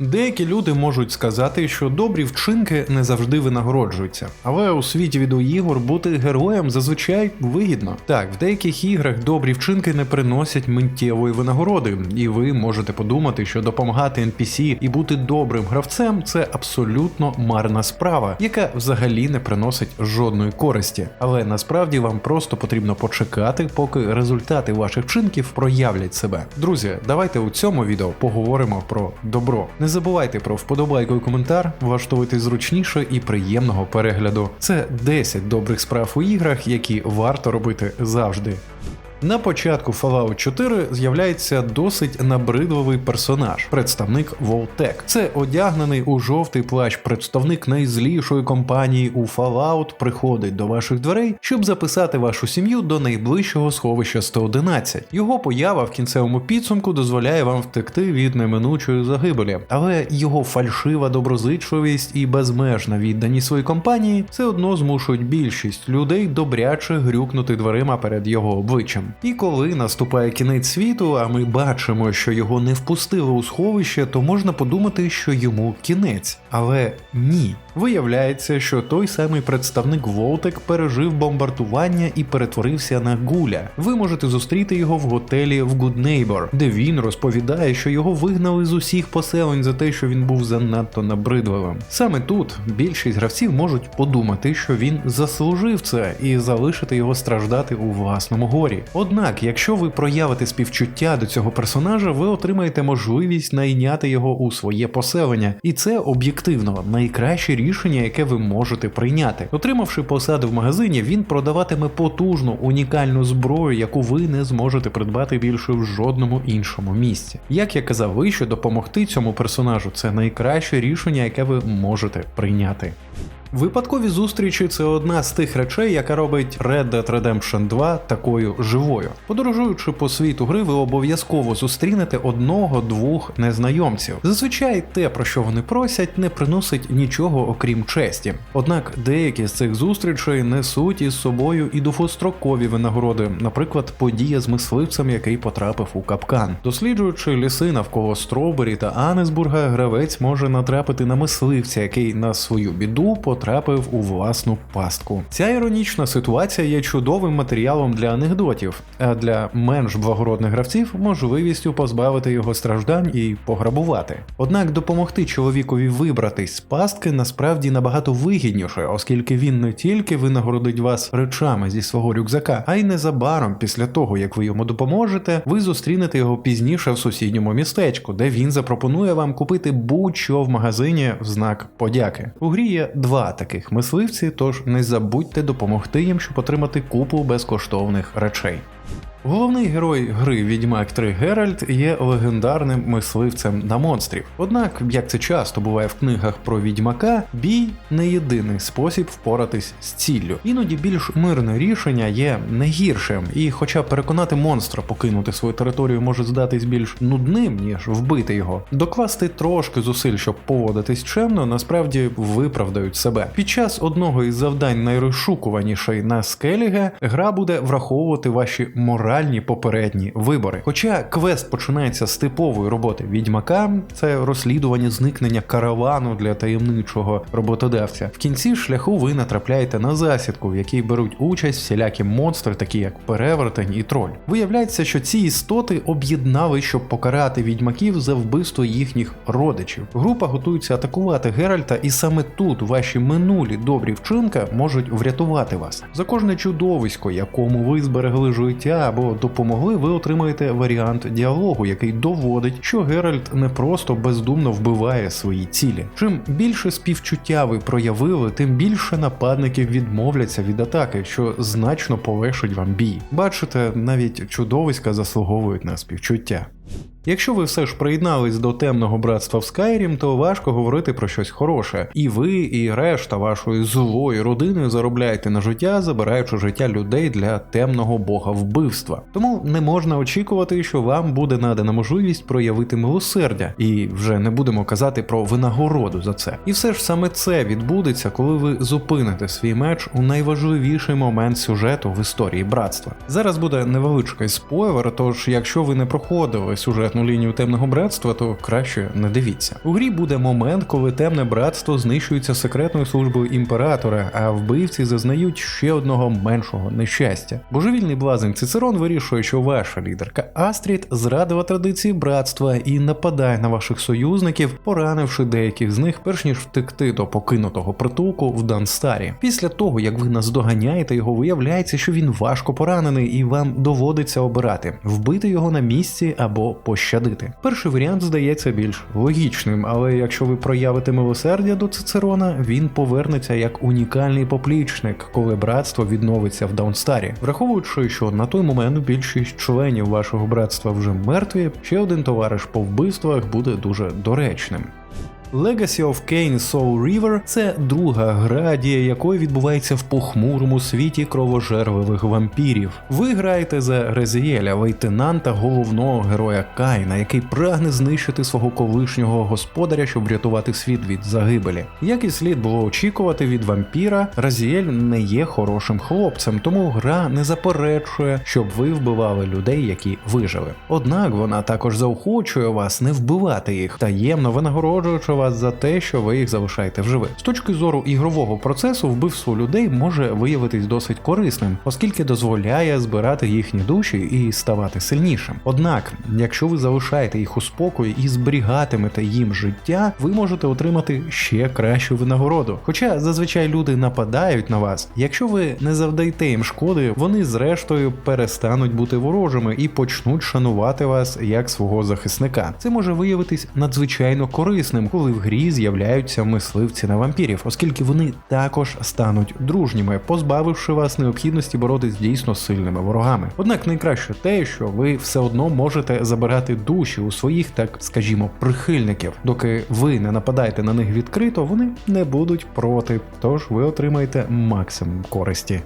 Деякі люди можуть сказати, що добрі вчинки не завжди винагороджуються, але у світі відеоігор бути героєм зазвичай вигідно. Так, в деяких іграх добрі вчинки не приносять миттєвої винагороди, і ви можете подумати, що допомагати NPC і бути добрим гравцем це абсолютно марна справа, яка взагалі не приносить жодної користі. Але насправді вам просто потрібно почекати, поки результати ваших вчинків проявлять себе. Друзі, давайте у цьому відео поговоримо про добро. Не забувайте про вподобайку і коментар, влаштовуйте зручніше і приємного перегляду. Це 10 добрих справ у іграх, які варто робити завжди. На початку Fallout 4 з'являється досить набридливий персонаж, представник Voltec. Це одягнений у жовтий плащ представник найзлішої компанії у Fallout приходить до ваших дверей, щоб записати вашу сім'ю до найближчого сховища 111. Його поява в кінцевому підсумку дозволяє вам втекти від неминучої загибелі, але його фальшива доброзичливість і безмежна відданість своїй компанії все одно змушують більшість людей добряче грюкнути дверима перед його обличчям. І коли наступає кінець світу, а ми бачимо, що його не впустили у сховище, то можна подумати, що йому кінець. Але ні. Виявляється, що той самий представник Волтек пережив бомбардування і перетворився на гуля. Ви можете зустріти його в готелі в Good Neighbor, де він розповідає, що його вигнали з усіх поселень за те, що він був занадто набридливим. Саме тут більшість гравців можуть подумати, що він заслужив це і залишити його страждати у власному горі. Однак, якщо ви проявите співчуття до цього персонажа, ви отримаєте можливість найняти його у своє поселення, і це об'єктивно найкраще рішення, яке ви можете прийняти. Отримавши посаду в магазині, він продаватиме потужну унікальну зброю, яку ви не зможете придбати більше в жодному іншому місці. Як я казав вище, допомогти цьому персонажу це найкраще рішення, яке ви можете прийняти. Випадкові зустрічі це одна з тих речей, яка робить Red Dead Redemption 2 такою живою. Подорожуючи по світу гри, ви обов'язково зустрінете одного-двох незнайомців. Зазвичай те, про що вони просять, не приносить нічого окрім честі. Однак деякі з цих зустрічей несуть із собою і довгострокові винагороди, наприклад, подія з мисливцем, який потрапив у капкан. Досліджуючи ліси навколо Стробері та Анесбурга, гравець може натрапити на мисливця, який на свою біду потрапив у власну пастку. Ця іронічна ситуація є чудовим матеріалом для анекдотів, а для менш благородних гравців можливістю позбавити його страждань і пограбувати. Однак допомогти чоловікові вибратись з пастки насправді набагато вигідніше, оскільки він не тільки винагородить вас речами зі свого рюкзака, а й незабаром після того, як ви йому допоможете, ви зустрінете його пізніше в сусідньому містечку, де він запропонує вам купити будь-що в магазині в знак подяки. У грі є два таких мисливці, тож не забудьте допомогти їм, щоб отримати купу безкоштовних речей. Головний герой гри Відьмак 3 Геральт є легендарним мисливцем на монстрів. Однак, як це часто буває в книгах про відьмака, бій не єдиний спосіб впоратись з ціллю. Іноді більш мирне рішення є не гіршим, і хоча переконати монстра покинути свою територію може здатись більш нудним, ніж вбити його, докласти трошки зусиль, щоб поводитись чемно, насправді виправдають себе. Під час одного із завдань найрозшукуванішої на Скеліге гра буде враховувати ваші моральні попередні вибори. Хоча квест починається з типової роботи відьмака, це розслідування зникнення каравану для таємничого роботодавця. В кінці шляху ви натрапляєте на засідку, в якій беруть участь всілякі монстри, такі як перевертень і троль. Виявляється, що ці істоти об'єднали, щоб покарати відьмаків за вбивство їхніх родичів. Група готується атакувати Геральта, і саме тут ваші минулі добрі вчинка можуть врятувати вас. За кожне чудовисько, якому ви зберегли життя або допомогли, ви отримаєте варіант діалогу, який доводить, що Геральт не просто бездумно вбиває свої цілі. Чим більше співчуття ви проявили, тим більше нападників відмовляться від атаки, що значно полегшить вам бій. Бачите, навіть чудовиська заслуговують на співчуття. Якщо ви все ж приєднались до темного братства в Skyrim, то важко говорити про щось хороше. І ви, і решта вашої злої родини заробляєте на життя, забираючи життя людей для темного бога вбивства. Тому не можна очікувати, що вам буде надана можливість проявити милосердя, і вже не будемо казати про винагороду за це. І все ж саме це відбудеться, коли ви зупините свій меч у найважливіший момент сюжету в історії братства. Зараз буде невеличкий спойлер, тож якщо ви не проходили сюжетну сюжетну лінію темного братства, то краще не дивіться. У грі буде момент, коли темне братство знищується секретною службою імператора, а вбивці зазнають ще одного меншого нещастя. Божевільний блазень Цицерон вирішує, що ваша лідерка Астрід зрадила традиції братства і нападає на ваших союзників, поранивши деяких з них, перш ніж втекти до покинутого притулку в Данстарі. Після того, як ви наздоганяєте його, виявляється, що він важко поранений, і вам доводиться обирати вбити його на місці або пощадити. Перший варіант здається більш логічним, але якщо ви проявите милосердя до Цицерона, він повернеться як унікальний поплічник, коли братство відновиться в Даунстарі. Враховуючи, що на той момент більшість членів вашого братства вже мертві, ще один товариш по вбивствах буде дуже доречним. Legacy of Kain Soul River це друга гра, дія якої відбувається в похмурому світі кровожерливих вампірів. Ви граєте за Резіеля, лейтенанта головного героя Кайна, який прагне знищити свого колишнього господаря, щоб врятувати світ від загибелі. Як і слід було очікувати від вампіра, Разіель не є хорошим хлопцем, тому гра не заперечує, щоб ви вбивали людей, які вижили. Однак вона також заохочує вас не вбивати їх, таємно винагороджуючи вас за те, що ви їх залишаєте в живих. З точки зору ігрового процесу, вбивство людей може виявитись досить корисним, оскільки дозволяє збирати їхні душі і ставати сильнішим. Однак, якщо ви залишаєте їх у спокої і зберігатимете їм життя, ви можете отримати ще кращу винагороду. Хоча зазвичай люди нападають на вас, якщо ви не завдаєте їм шкоди, вони зрештою перестануть бути ворожими і почнуть шанувати вас як свого захисника. Це може виявитись надзвичайно корисним, коли в грі з'являються мисливці на вампірів, оскільки вони також стануть дружніми, позбавивши вас необхідності боротися з дійсно сильними ворогами. Однак найкраще те, що ви все одно можете забирати душі у своїх, так скажімо, прихильників. Доки ви не нападаєте на них відкрито, вони не будуть проти, тож ви отримаєте максимум користі.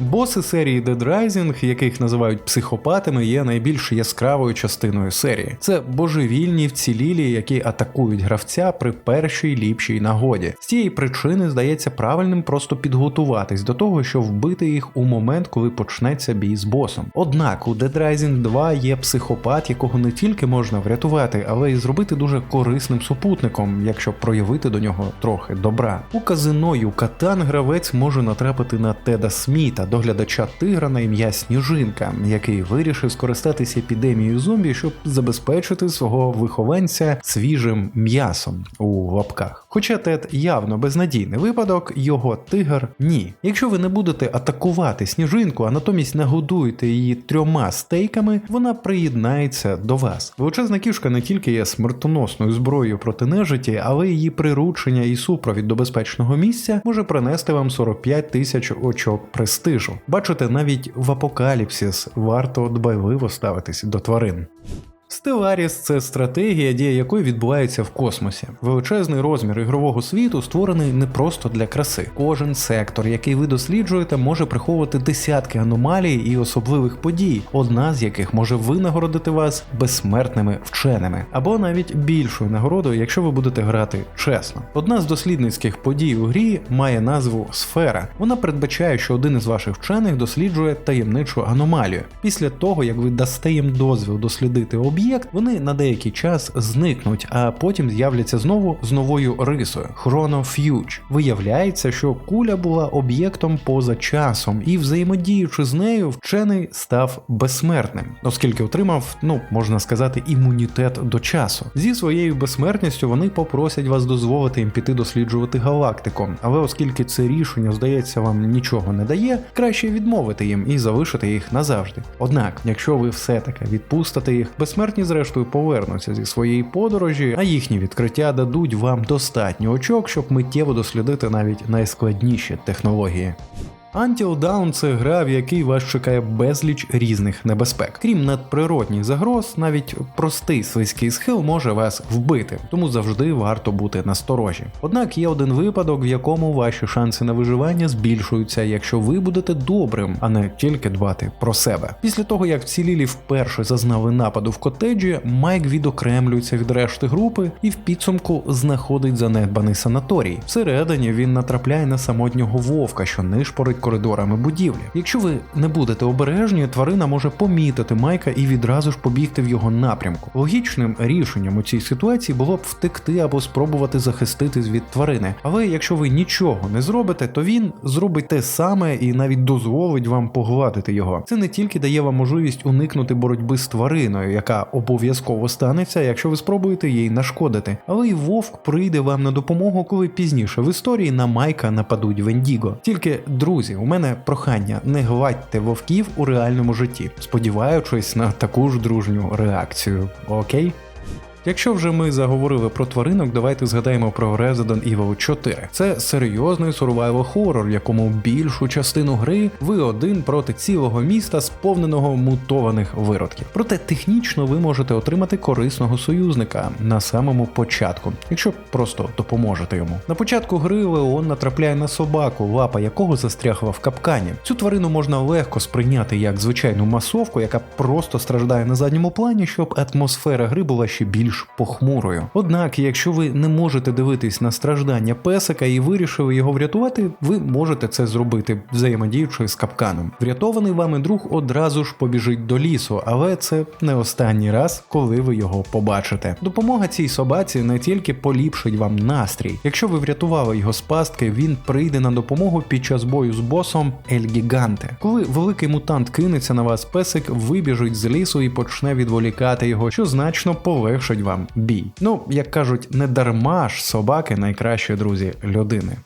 Боси серії Dead Rising, яких називають психопатами, є найбільш яскравою частиною серії. Це божевільні вцілілі, які атакують гравця при першій ліпшій нагоді. З цієї причини здається правильним просто підготуватись до того, щоб вбити їх у момент, коли почнеться бій з босом. Однак у Dead Rising 2 є психопат, якого не тільки можна врятувати, але й зробити дуже корисним супутником, якщо проявити до нього трохи добра. У казино Юкатан гравець може натрапити на Теда Сміта доглядача тигра на ім'я Сніжинка, який вирішив скористатися епідемією зомбі, щоб забезпечити свого вихованця свіжим м'ясом у лапках. Хоча Тед явно безнадійний випадок, його тигр ні. Якщо ви не будете атакувати сніжинку, а натомість нагодуєте її трьома стейками, вона приєднається до вас. Величезна кішка не тільки є смертоносною зброєю проти нежиті, але її приручення і супровід до безпечного місця може принести вам 45 тисяч очок престижу. Бачите, навіть в апокаліпсис варто дбайливо ставитись до тварин. Stellaris – це стратегія, дія якої відбувається в космосі. Величезний розмір ігрового світу створений не просто для краси. Кожен сектор, який ви досліджуєте, може приховувати десятки аномалій і особливих подій, одна з яких може винагородити вас безсмертними вченими, або навіть більшою нагородою, якщо ви будете грати чесно. Одна з дослідницьких подій у грі має назву Сфера. Вона передбачає, що один із ваших вчених досліджує таємничу аномалію. Після того, як ви дасте їм дозвіл дослідити об'єкт, об'єкт, вони на деякий час зникнуть, а потім з'являться знову з новою рисою Chronofuge. Виявляється, що куля була об'єктом поза часом, і взаємодіючи з нею, вчений став безсмертним, оскільки отримав, ну можна сказати, імунітет до часу. Зі своєю безсмертністю вони попросять вас дозволити їм піти досліджувати галактику, але оскільки це рішення, здається, вам нічого не дає, краще відмовити їм і залишити їх назавжди. Однак, якщо ви все-таки відпустите їх, безсмертність Смертні, зрештою, повернуться зі своєї подорожі, а їхні відкриття дадуть вам достатньо очок, щоб миттєво дослідити навіть найскладніші технології. Until Dawn – це гра, в якій вас чекає безліч різних небезпек. Крім надприродних загроз, навіть простий слизький схил може вас вбити, тому завжди варто бути насторожі. Однак є один випадок, в якому ваші шанси на виживання збільшуються, якщо ви будете добрим, а не тільки дбати про себе. Після того, як вцілілі вперше зазнали нападу в котеджі, Майк відокремлюється від решти групи і в підсумку знаходить занедбаний санаторій. Всередині він натрапляє на самотнього вовка, що нишпорить коридорами будівлі. Якщо ви не будете обережні, тварина може помітити Майка і відразу ж побігти в його напрямку. Логічним рішенням у цій ситуації було б втекти або спробувати захиститись від тварини. Але якщо ви нічого не зробите, то він зробить те саме і навіть дозволить вам погладити його. Це не тільки дає вам можливість уникнути боротьби з твариною, яка обов'язково станеться, якщо ви спробуєте їй нашкодити. Але й вовк прийде вам на допомогу, коли пізніше в історії на Майка нападуть Вендіго. Тільки друзі, у мене прохання: не гладьте вовків у реальному житті, сподіваючись на таку ж дружню реакцію. Окей? Якщо вже ми заговорили про тваринок, давайте згадаємо про Resident Evil 4. Це серйозний survival хоррор, в якому більшу частину гри ви один проти цілого міста, сповненого мутованих виродків. Проте технічно ви можете отримати корисного союзника на самому початку, якщо просто допоможете йому. На початку гри Леон натрапляє на собаку, лапа якого застрягла в капкані. Цю тварину можна легко сприйняти як звичайну масовку, яка просто страждає на задньому плані, щоб атмосфера гри була ще більш похмурою. Однак, якщо ви не можете дивитись на страждання песика і вирішили його врятувати, ви можете це зробити, взаємодіючи з капканом. Врятований вами друг одразу ж побіжить до лісу, але це не останній раз, коли ви його побачите. Допомога цій собаці не тільки поліпшить вам настрій. Якщо ви врятували його з пастки, він прийде на допомогу під час бою з босом Ель Гіганте. Коли великий мутант кинеться на вас, песик вибіжить з лісу і почне відволікати його, що значно полегшить вам бій. Ну, як кажуть, не дарма ж собаки найкращі друзі людини.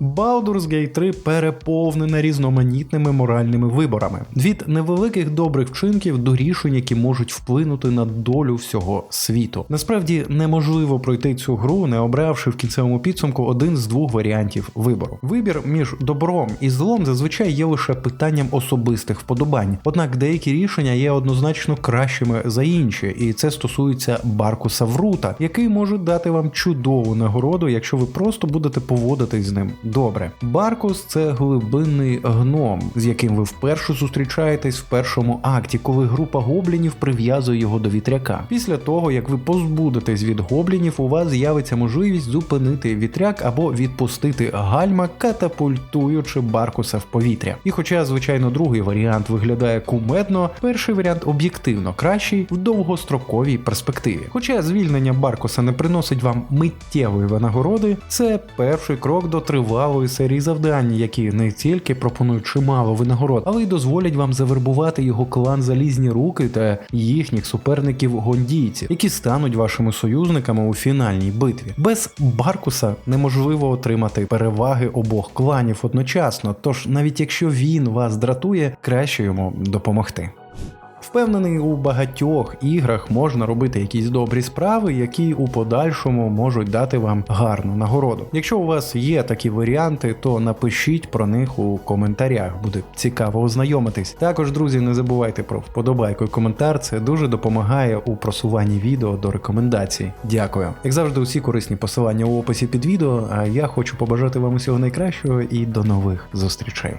Baldur's Gate 3 переповнена різноманітними моральними виборами від невеликих добрих вчинків до рішень, які можуть вплинути на долю всього світу. Насправді неможливо пройти цю гру, не обравши в кінцевому підсумку один з двох варіантів вибору. Вибір між добром і злом зазвичай є лише питанням особистих вподобань. Однак деякі рішення є однозначно кращими за інші, і це стосується Баркуса Врута, який може дати вам чудову нагороду, якщо ви просто будете поводитись з ним добре. Баркус це глибинний гном, з яким ви вперше зустрічаєтесь в першому акті, коли група гоблінів прив'язує його до вітряка. Після того, як ви позбудетесь від гоблінів, у вас з'явиться можливість зупинити вітряк або відпустити гальма, катапультуючи Баркуса в повітря. І хоча, звичайно, другий варіант виглядає кумедно, перший варіант об'єктивно кращий в довгостроковій перспективі. Хоча звільнення Баркуса не приносить вам миттєвої винагороди, це перший крок до тривалої серії завдань, які не тільки пропонують чимало винагород, але й дозволять вам завербувати його клан залізні руки та їхніх суперників гондійців, які стануть вашими союзниками у фінальній битві. Без Баркуса неможливо отримати переваги обох кланів одночасно, тож навіть якщо він вас дратує, краще йому допомогти. Впевнений, у багатьох іграх можна робити якісь добрі справи, які у подальшому можуть дати вам гарну нагороду. Якщо у вас є такі варіанти, то напишіть про них у коментарях. Буде цікаво ознайомитись. Також, друзі, не забувайте про вподобайку і коментар. Це дуже допомагає у просуванні відео до рекомендацій. Дякую. Як завжди, усі корисні посилання у описі під відео. А я хочу побажати вам усього найкращого і до нових зустрічей.